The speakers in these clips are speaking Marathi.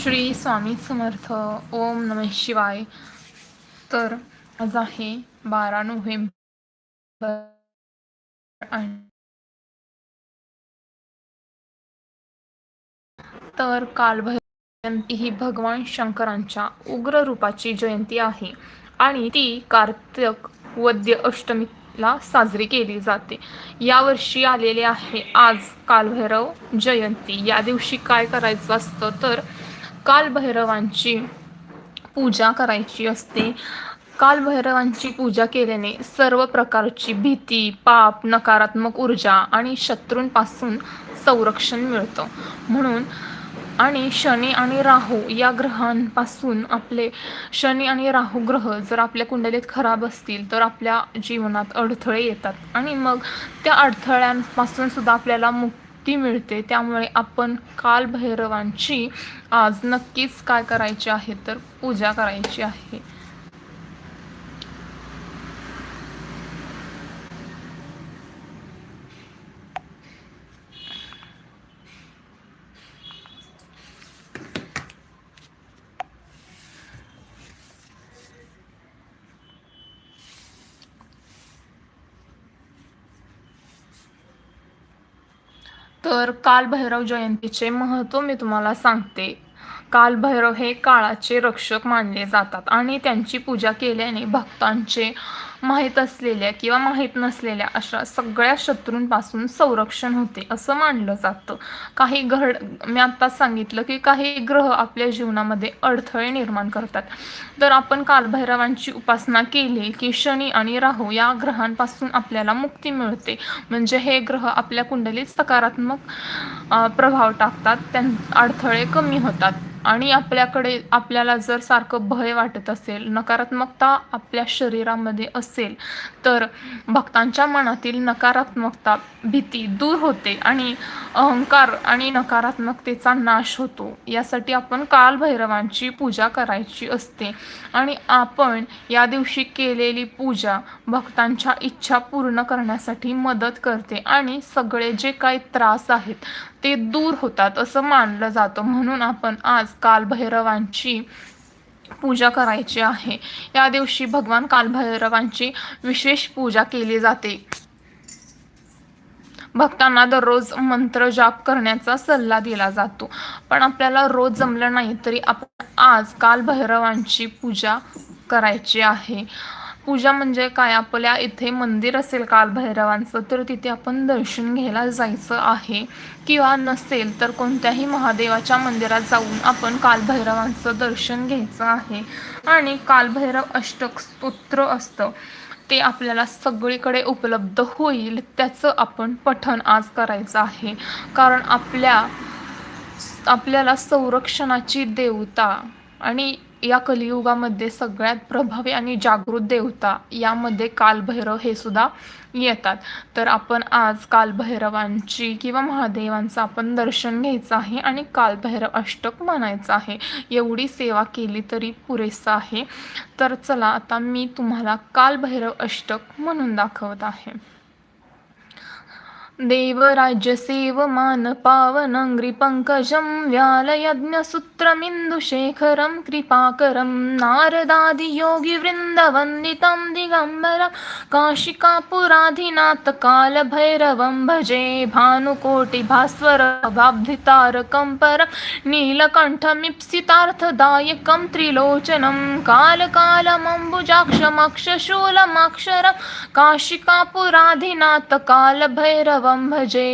श्री स्वामी समर्थ ओम नम शिवाय. तर आज आहे बारा नोव्हेंबर आणि तर कालभैरव जयंती ही भगवान शंकरांच्या उग्र रूपाची जयंती आहे आणि ती कार्तिक वद्य अष्टमीला साजरी केली जाते. यावर्षी आलेले आहे आज कालभैरव जयंती. या दिवशी काय करायचं असतं तर कालभैरवांची पूजा करायची असते. कालभैरवांची पूजा केल्याने सर्व प्रकारची भीती पाप नकारात्मक ऊर्जा आणि शत्रूंपासून संरक्षण मिळतं. म्हणून आणि शनी आणि राहू या ग्रहांपासून आपले शनी आणि राहू ग्रह जर आपल्या कुंडलीत खराब असतील तर आपल्या जीवनात अडथळे येतात. आणि मग त्या अडथळ्यांपासून सुद्धा आपल्याला मुक्त मिळते. त्यामुळे आपण कालभैरवांची आज नक्कीच काय करायची आहे? तर पूजा करायची आहे. तर कालभैरव जयंतीचे महत्त्व मी तुम्हाला सांगते. कालभैरव हे काळाचे रक्षक मानले जातात आणि त्यांची पूजा केल्याने भक्तांचे माहीत असलेल्या किंवा माहीत नसलेल्या अशा सगळ्या शत्रूंपासून संरक्षण होते असं मानलं जातं. काही घड मी आत्ताच सांगितलं की काही ग्रह आपल्या जीवनामध्ये अडथळे निर्माण करतात. तर आपण कालभैरवांची उपासना केली की शनी आणि राहू या ग्रहांपासून आपल्याला मुक्ती मिळते. म्हणजे हे ग्रह आपल्या कुंडलीत सकारात्मक प्रभाव टाकतात त्यां अडथळे कमी होतात. आणि आपल्याकडे आपल्याला जर सारखं भय वाटत असेल नकारात्मकता आपल्या शरीरामध्ये असेल तर भक्तांच्या मनातील नकारात्मकता भीती दूर होते आणि अहंकार आणि नकारात्मकतेचा नाश होतो. यासाठी आपण कालभैरवांची पूजा करायची असते आणि आपण या दिवशी केलेली पूजा भक्तांच्या इच्छा पूर्ण करण्यासाठी मदत करते आणि सगळे जे काही त्रास आहेत ते दूर होतात असं मानलं जातं. म्हणून आपण आज कालभैरवांची पूजा करायची आहे. या दिवशी भगवान कालभैरवांची विशेष पूजा केली जाते. भक्तांना दररोज मंत्र जाप करण्याचा सल्ला दिला जातो. पण आपल्याला रोज जमलं नाही तरी आपण आज कालभैरवांची पूजा करायची आहे. पूजा म्हणजे काय? आपल्या इथे मंदिर असेल कालभैरवांचं तर तिथे आपण दर्शन घ्यायला जायचं आहे. किंवा नसेल तर कोणत्याही महादेवाच्या मंदिरात जाऊन आपण कालभैरवांचं दर्शन घ्यायचं आहे. आणि कालभैरव अष्टक स्तोत्र असतं. ते आपल्याला सगळीकडे उपलब्ध होईल त्याचं आपण पठण आज करायचं आहे. कारण आपल्या आपल्याला संरक्षणाची देवता आणि या कलियुगामध्ये सगळ्यात प्रभावी आणि जागृत देवता यामध्ये कालभैरव हे सुद्धा येतात. तर आपण आज कालभैरवांची किंवा महादेवांचं आपण दर्शन घ्यायचं आहे आणि कालभैरव अष्टक म्हणायचं आहे. एवढी सेवा केली तरी पुरेसं आहे. तर चला आता मी तुम्हाला कालभैरव अष्टक म्हणून दाखवत आहे. देवराज्यसेवमान पावनङ्घ्रिपङ्कजं व्यालयज्ञसूत्रमिन्दुशेखरं कृपाकरं नारदादियोगिवृन्दवन्दितं दिगम्बरं काशिकापुराधिनाथकालभैरवं भजे भानुकोटिभास्वरभाब्धितारकं परं नीलकण्ठमिप्सितार्थदायकं त्रिलोचनं कालकालमम्बुजाक्षमक्षशूलमक्षरं काशिकापुराधिनाथकालभैरवं भजे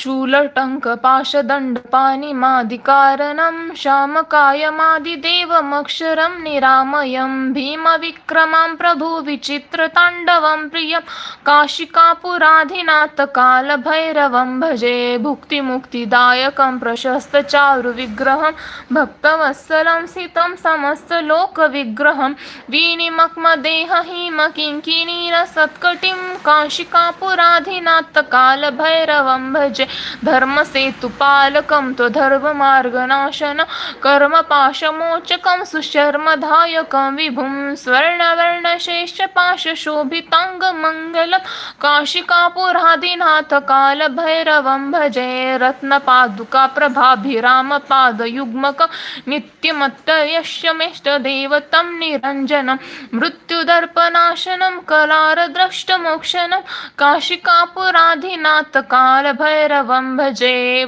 शूलटङ्क शूलटङ्कपाशदण्डपानिमादिकारणं श्यामकायमादिदेवमक्षरं निरामयं भीमविक्रमां प्रभुविचित्रताण्डवं प्रियं काशिकापुराधिनाथकालभैरवं भजे भुक्तिमुक्तिदायकं प्रशस्तचारुविग्रहं भक्तवत्सलं सितं समस्तलोकविग्रहं विनिमग्मदेहहीमकिङ्किनीरसत्कटिं काशिकापुराधिनाथकालभैरवं भजे भजे धर्मसेतुपालकं त्वधर्ममार्गनाशन कर्मपाशमोचकं सुशर्मदायकं विभुं स्वर्णवर्णशेषपाशशोभिताङ्गमङ्गलं काशिकापुरादिनाथ कालभैरवं भजे रत्नपादुकाप्रभाभिरामपादयुग्मकं नित्यमत्तयश्यमेष्टदेवतं निरञ्जनं। मृत्युदर्पनाशनं कलारद्रष्टमोक्षणं काशिकापुराधिनाथ कालभैरवं भजे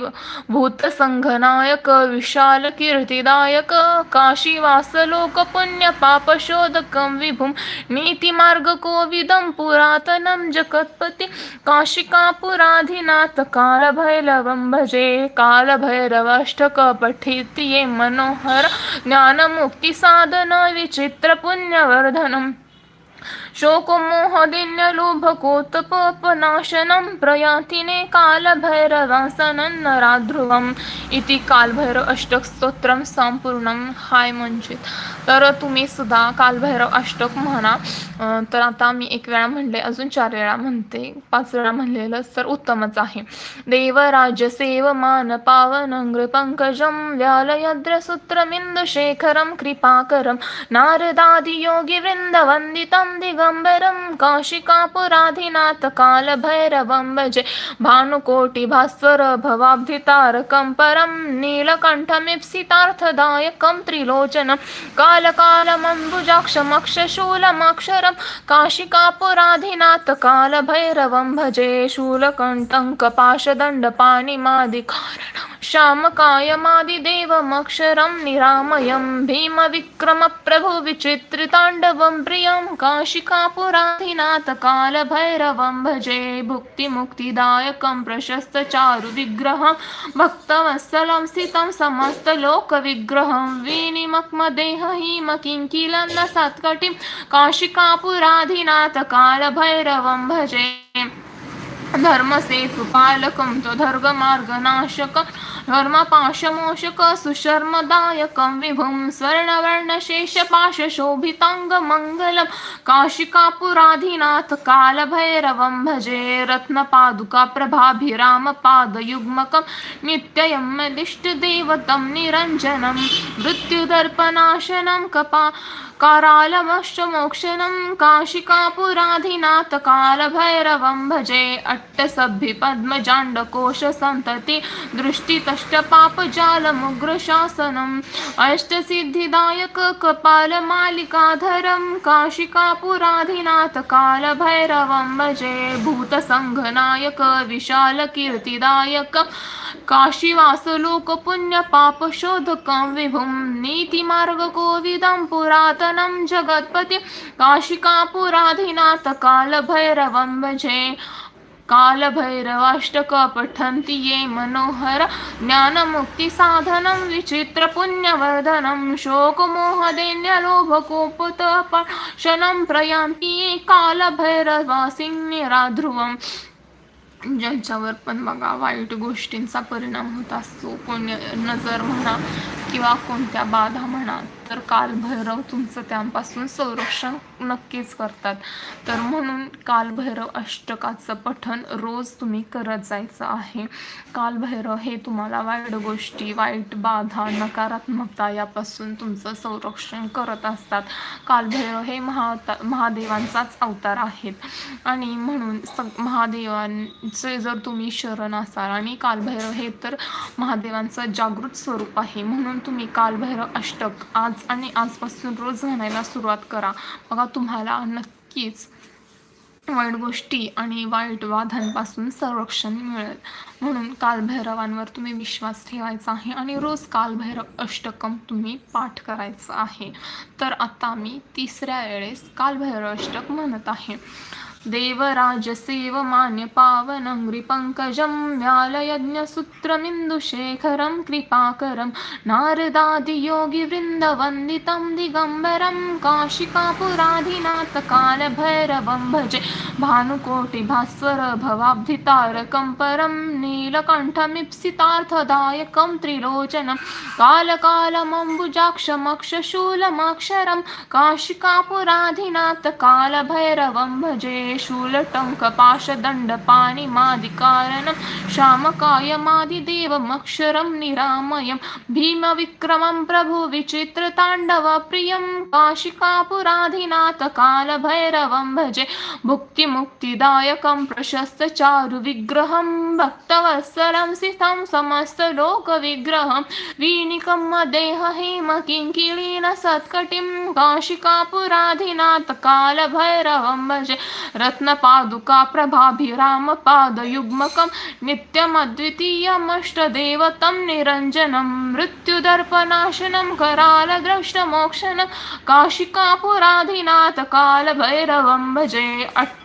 भूतसङ्घनायक विशालकीर्तिदायक काशीवासलोकपुण्यपापशोधकं विभुं नीतिमार्गकोविदं पुरातनं जगत्पति काशिकापुराधिनाथ कालभैरवं भजे कालभैरवाष्टकपठिति ये मनोहर ज्ञानमुक्तिसाधन विचित्रपुण्यवर्धनम्। शोकमोहदिन्यलोभकोत्पनाशनं प्रयातिने कालभैरवासनन्नराध्रुवम् इति कालभैरव अष्टक स्तोत्रम संपूर्णम हाय मंजित। तर तुम्ही सुद्धा कालभैरव अष्टक म्हणा. तर आता मी एक वेळा म्हणले अजून चार वेळा म्हणते. पाच वेळा म्हणलेलं तर उत्तमच आहे. देवराज सेव मान पावन पंकजं व्यालयद्रसूत्रमिन्दुशेखरं कृपाकरं। नारदादियोगिवृन्दवन्दितं दिग दिगम्बरं काशिकापुराधिनाथ कालभैरवं भजे भानुकोटिभास्वर भवाब्धितारकं परं नीलकण्ठमीप्सितार्थदायकं त्रिलोचनं कालकालमम्बुजाक्षमक्षशूलमक्षरं काशिकापुराधिनाथ कालभैरवं भजे शूलकण्ठं कपाशदण्डपाणिमादिकारणं श्यामकायमादिदेवमक्षरं निरामयं भीमविक्रमप्रभुविचित्रिताण्डवं प्रियं काशिकापुराधिनाथकालभैरवं भजे भुक्तिमुक्तिदायकं प्रशस्तचारुविग्रहं भक्तवत्सलं स्थितं समस्तलोकविग्रहं विनिमग्मदेहहीमकिङ्किलं सत्कटिं काशिकापुराधिनाथ कालभैरवं तो धर्ग मार्ग नाशक सुशर्मदायकं विभुं स्वर्णवर्णशेषपाशशोभिताङ्गमङ्गलं काशिकापुराधिनाथ कालभैरवं भजे रत्नपादुकाप्रभाभिरामपादयुग्मकं नित्ययमदिष्टदेवतं निरञ्जनं मृत्युदर्पनाशनं कपा करालमष्टमोक्षणं काशिकापुराधिनाथ कालभैरवं भजे अट्टसभ्यपद्मजाण्डकोशसन्तति अष्टपापजालमुग्रशासनम् अष्टसिद्धिदायक कपालमालिकाधरं काशिकापुराधिनाथ कालभैरवं भजे। भूतसङ्घनायक विशालकीर्तिदायक। काशीवासलोकपुण्यपापशोधकं विभुं। नीतिमार्गकोविदं पुरातनं जगत्पति। काशिकापुराधिनाथ कालभैरवं भजे। कालभैरवाष्टक पठन्ति ये मनोहर ज्ञानमुक्तिसाधनं विचित्रपुण्यवर्धनं शोकमोहदैन्यलोभकोपतपशनं प्रयान्ति ये कालभैरवासिन्यराध्रुवम् ज्यांच्यावर पण बघा वाईट गोष्टींचा परिणाम होत असतो. कोण नजर म्हणा किंवा कोणत्या बाधा म्हणा तर कालभैरव तुमचं त्यांपासून संरक्षण नक्कीच करतात. तर म्हणून कालभैरव अष्टकाचं पठण रोज तुम्ही करत जायचं आहे. कालभैरव हे तुम्हाला वाईट गोष्टी वाईट बाधा नकारात्मकता यापासून तुमचं संरक्षण करत असतात. कालभैरव हे महाता महादेवांचाच अवतार आहेत. आणि म्हणून सग महादेवांचे जर तुम्ही शरण असाल आणि कालभैरव हे तर महादेवांचं जागृत स्वरूप आहे. म्हणून तुम्ही कालभैरव अष्टक आज आज आणि आजपासून रोज म्हणायला सुरुवात करा. बघा तुम्हाला नक्कीच वाईट गोष्टी आणि वाईट वादांपासून संरक्षण मिळेल. म्हणून कालभैरवांवर तुम्ही विश्वास ठेवायचा आहे आणि रोज कालभैरव अष्टकम तुम्ही पाठ करायचं आहे. तर आता मी तिसऱ्या वेळेस कालभैरव अष्टक म्हणत आहे. देवराजसेवमान्यपावनं सेव मान्य व्यालयज्ञसूत्रमिन्दुशेखरं कृपाकरं नारदादियोगिवृन्दवन्दितं दिगम्बरं काशिकापुराधिनाथ कालभैरवं भजे भानुकोटिभास्वर भवाब्धितारकं परं नीलकण्ठमिप्सितार्थदायकं त्रिलोचनं कालकालमम्बुजाक्षमक्षशूलमक्षरं काशिकापुराधिनाथकालभैरवं भजे शूलटङ्कपाशदण्डपाणिमादिकारणं श्यामकायमादिदेवमक्षरं निरामयं भीमविक्रमं प्रभुविचित्रताण्डवप्रियं काशिकापुराधिनाथकालभैरवं भजे भुक्तिमुक्तिदायकं प्रशस्तचारुविग्रहं भक्तवत्सलं स्थितं समस्तलोकविग्रहं वीणिकं मदेह हेम किङ्किलीन सत्कटिं काशिकापुराधिनाथ कालभैरवं भजे रत्नपादुका प्रभाभिरामपादयुग्मकं नित्यमद्वितीयमष्टदेवतं निरञ्जनं मृत्युदर्पनाशनं करालद्रष्टमोक्षणं काशिकापुराधिनाथ कालभैरवं भजे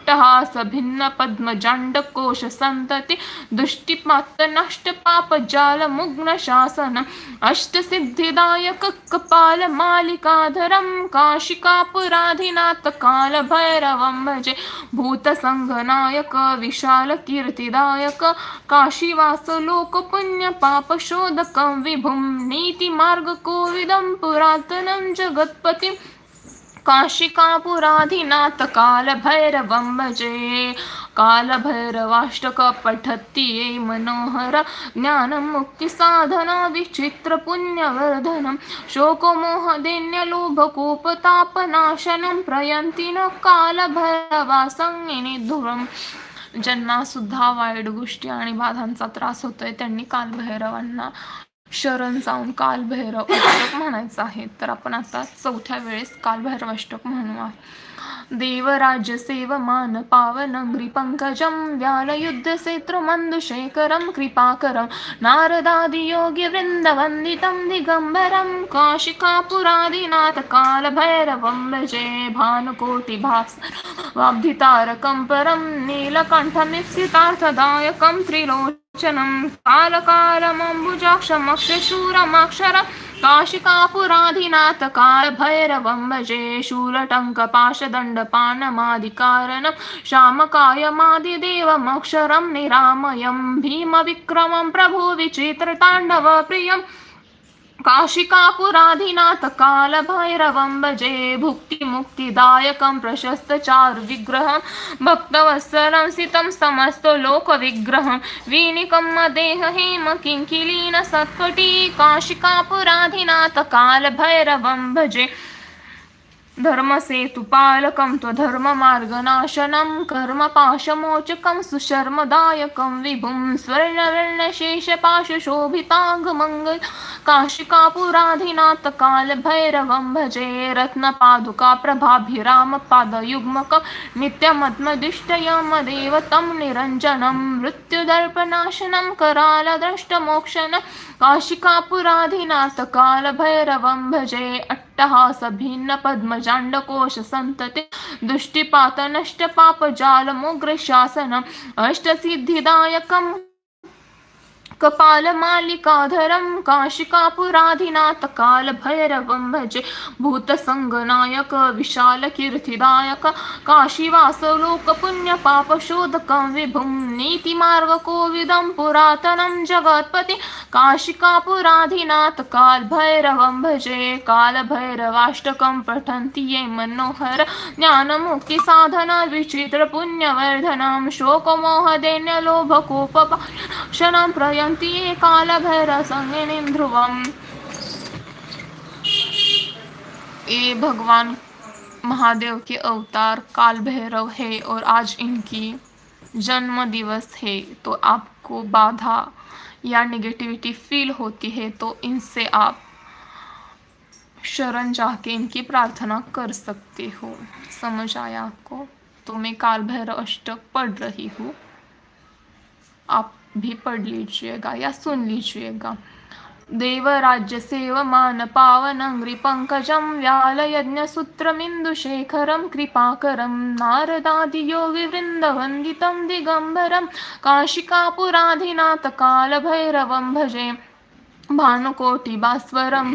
अट्टहास भिन्न पद्मजाण्डकोश सन्तति दुष्टिपात्तनष्टपापजालमुग्न शासनम् अष्टसिद्धिदायक कपालमालिकाधरं काशिकापुराधिनाथ कालभैरवं भजे भूतसङ्घनायक विशालकीर्तिदायक काशीवासलोकपुण्यपापशोधकं विभुं नीतिमार्गकोविदं पुरातनं जगत्पतिं काशिकापुराधिनाथ कालभैरवं भजे कालभैरवाष्टक पठति ये मनोहर ज्ञानं मुक्तिसाधन विचित्रपुण्यवर्धनं शोकमोहदैन्यलोभकूपतापनाशनं प्रयन्ति न कालभैरवासंगिनी ध्रुवम्। ज्यांना सुद्धा वाईट गोष्टी आणि बाधांचा त्रास होतोय त्यांनी कालभैरवांना शरण जाऊन कालभैरव अष्टक म्हणायचं आहे. तर आपण आता चौथ्या वेळेस कालभैरव अष्टक म्हणू आहे सेवमान पावनं पंकजं व्यालयुद्धसेतृमन्दुशेखरं कृपाकरं नारदादियोगिवृन्दवन्दितं दिगम्बरं काशिकापुरादिनाथ कालभैरवं भजे भानुकोटिभास्वाब्धितारकं परं नीलकण्ठमिप्सितार्थदायकं त्रिलोचनं कालकालमम्बुजाक्षमक्षशूरमक्षरं काशिकापुराधिनाथ कालभैरवं भजे शूलटङ्कपाशदण्डपानमादिकारणं श्यामकायमादिदेवमक्षरं निरामयं भीमविक्रमं प्रभुविचित्रताण्डवप्रियम् काशिकापुराधिनाथ कालभैरवं भजे भुक्तिमुक्तिदायकं प्रशस्तचारुविग्रहं भक्तवत्सलं सितं समस्तलोकविग्रहं वीणिकं मदेह हेम किङ्किलीन सत्कटी काशिकापुराधिनाथ कालभैरवं भजे धर्मसेतुपालकं त्वधर्ममार्गनाशनं कर्मपाशमोचकं सुशर्मदायकं विभुं स्वर्णवर्णशेषपाशशोभिताङ्गमङ्गल काशिकापुराधिनाथकालभैरवं भजे रत्नपादुका प्रभाभिरामपादयुग्मकं नित्यमद्मदिष्टयमदेव तं निरञ्जनं मृत्युदर्पनाशनं करालद्रष्टमोक्षणं काशिकापुराधिनाथ कालभैरवं भजे अट्टहास भिन्न पद्मजाण्डकोश सन्तते दुष्टिपात नष्टपापजालमुग्रशासनम् अष्टसिद्धिदायकं कपालमालिकाधरं काशिकापुराधिनाथ कालभैरवं भजे। भूतसङ्गनायक विशालकीर्तिदायक काशिवासलोकपुण्यपापशोधकं विभुं नीतिमार्गकोविदं पुरातनं जगत्पति। काशिकापुराधिनाथ कालभैरवं भजे। कालभैरवाष्टकं पठन्ति ये मनोहर। ज्ञानमुक्तिसाधन विचित्रपुण्यवर्धनं शोकमोहदैन्यलोभकोपशनं प्रय ध्रुवम्। ये भगवान, महादेव के अवतार काल भैरव है और आज इनकी जन्म दिवस है। तो आपको बाधा या नेगेटिविटी फील होती है तो इनसे आप शरण जाके इनकी प्रार्थना कर सकते हो। समझ आया आपको? तो मैं काल भैरव अष्टक पढ़ रही हूँ। आप भी पढ़ लीजिएगा या सुन लीजिएगा। देवराज्य सेवमान पावनङ्घ्रि पङ्कजं व्यालयज्ञसूत्रमिन्दुशेखरं कृपाकरं नारदादियोगिवृन्दवन्दितं दिगम्बरं काशिकापुराधिनाथ कालभैरवं भजे। भानुकोटिभास्वरं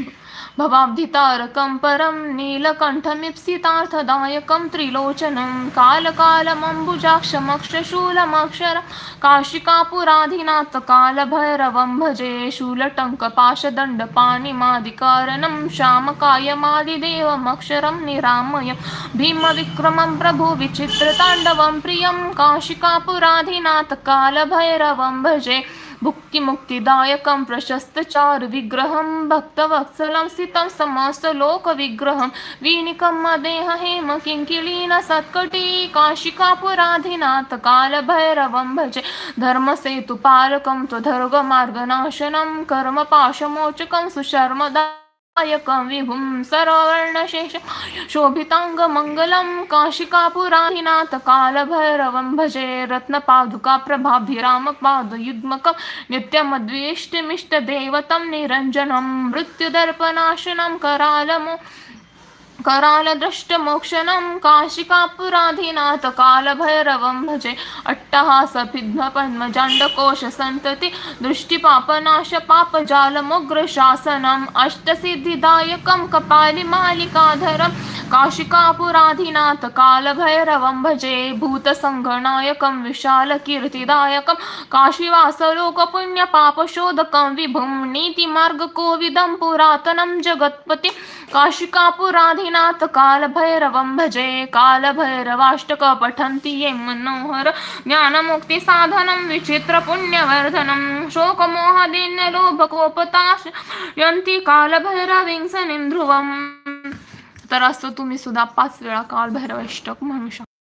भवाब्धितारकं परं नीलकण्ठमीप्सितार्थदायकं त्रिलोचनं कालकालमम्बुजाक्षमक्षशूलमक्षर काशिकापुराधिनाथ कालभैरवं भजे शूलटङ्कपाशदण्डपाणिमादिकारणं श्यामकायमादिदेवमक्षरं निरामयं भीमविक्रमं प्रभुविचित्रताण्डवं प्रियं काशिकापुराधिनाथ कालभैरवं भजे भुक्तिमुक्तिदायकं प्रशस्तचारुविग्रहं भक्तवत्सलं स्थितं समस्तलोकविग्रहं। वीणिकं मदेह हेम किङ्किलीनसत्कटी कालभैरवं भजे। धर्मसेतुपालकं त्वधर्गमार्गनाशनं कर्मपाशमोचकं सुशर्मदा कविहुं सरोवर्णशेष सर्ववर्णशेष शोभिताङ्गमङ्गलं काशिकापुराधिनाथ कालभैरवं भजे रत्नपादुकाप्रभाभिरामपादयुग्मकं नित्यमद्वेष्टिमिष्टदेवतं निरञ्जनं मृत्युदर्पनाशनं करालमो करालदृष्टमोक्षणं काशिकापुराधिनाथ कालभैरवं भजे। अट्टहासभिद्मपद्मजाण्डकोशसन्तति दृष्टिपापनाशपापजालमुग्रशासनम् अष्टसिद्धिदायकं कपालिमालिकाधरं काशिकापुराधिनाथ कालभैरवं भजे। भूतसङ्घनायकं विशालकीर्तिदायकं काशीवासलोकपुण्यपापशोधकं विभुं नीतिमार्गकोविदं पुरातनं जगत्पति। काशिकापुराधिनाथ कालभैरवं भजे कालभैरवाष्टक पठन्ति ये मनोहर। ज्ञानमुक्तिसाधनं विचित्रपुण्यवर्धनं शोकमोहदिन्यलोभकोपताश यंती कालभैरवीं सनिं ध्रुवम्। तर असं तुम्ही सुद्धा पाच वेळा कालभैरव म्हणू शकता।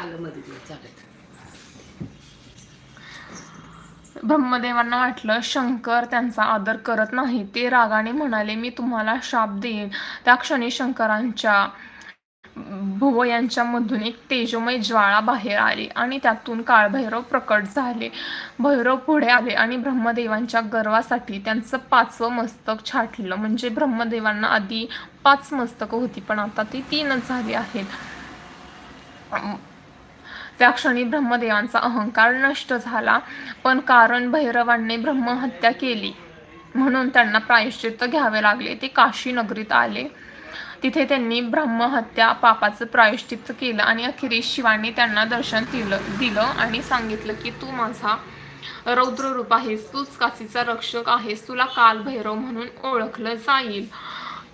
आलं मध्ये चालत ब्रह्मदेवांना वाटलं शंकर त्यांचा आदर करत नाही. ते रागाने म्हणाले मी तुम्हाला शाप देईन. त्या क्षणी शंकरांच्या भुव यांच्यामधून एक तेजोमय ज्वाळा बाहेर आली आणि त्यातून काळभैरव प्रकट झाले. भैरव पुढे आले आणि ब्रह्मदेवांच्या गर्वासाठी त्यांचं पाचवं मस्तक छाटलं. म्हणजे ब्रह्मदेवांना आधी पाच मस्तकं होती पण आता ती तीनच झाली आहेत. त्या क्षणी ब्रह्मदेवांचा अहंकार नष्ट झाला. पण कारण भैरवांनी ब्रह्महत्या केली. म्हणून त्यांना प्रायश्चित्त घ्यावे लागले. ते काशी नगरीत आले. तिथे त्यांनी ब्रह्महत्या पापाचं प्रायश्चित्त केलं आणि अखेरीस शिवाने त्यांना दर्शन दिलं दिलं आणि सांगितलं की तू माझा रौद्र रूप आहेस. तूच काशीचा रक्षक आहेस. तुला कालभैरव म्हणून ओळखलं जाईल.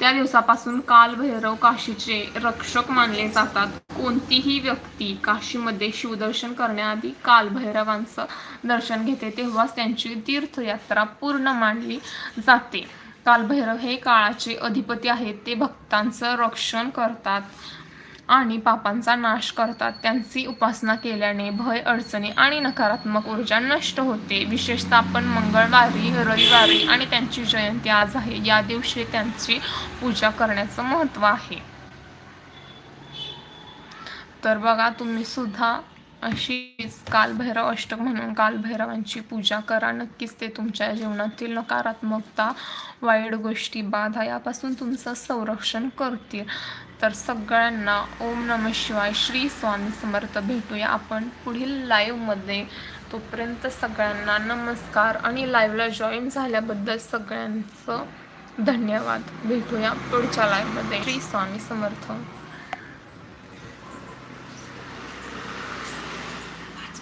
त्या दिवसापासून कालभैरव काशीचे रक्षक मानले जातात. कोणतीही व्यक्ती काशीमध्ये शिवदर्शन करण्याआधी कालभैरवांचं दर्शन घेते तेव्हाच त्यांची तीर्थयात्रा पूर्ण मानली जाते. कालभैरव हे काळाचे अधिपती आहेत ते भक्तांचं रक्षण करतात आणि पापांचा नाश करतात. त्यांची उपासना केल्याने भय अडचणी आणि नकारात्मक ऊर्जा नष्ट होते. विशेषतः आपण मंगळवारी रविवारी आणि त्यांची जयंती आज आहे. या दिवशी त्यांची पूजा करण्याचं महत्त्व आहे. तर बघा तुम्ही सुद्धा अशीच कालभैरव अष्टक म्हणून कालभैरवांची पूजा करा. नक्कीच ते तुमच्या जीवनातील नकारात्मकता वाईट गोष्टी बाधा यापासून तुमचं संरक्षण करतील. तर सगळ्यांना ओम नम शिवाय श्री स्वामी समर्थ भेटूया आपण पुढील लाईव्हमध्ये तोपर्यंत सगळ्यांना नमस्कार आणि लाईव्हला जॉईन झाल्याबद्दल सगळ्यांचं धन्यवाद. भेटूया पुढच्या लाईव्हमध्ये श्री स्वामी समर्थ.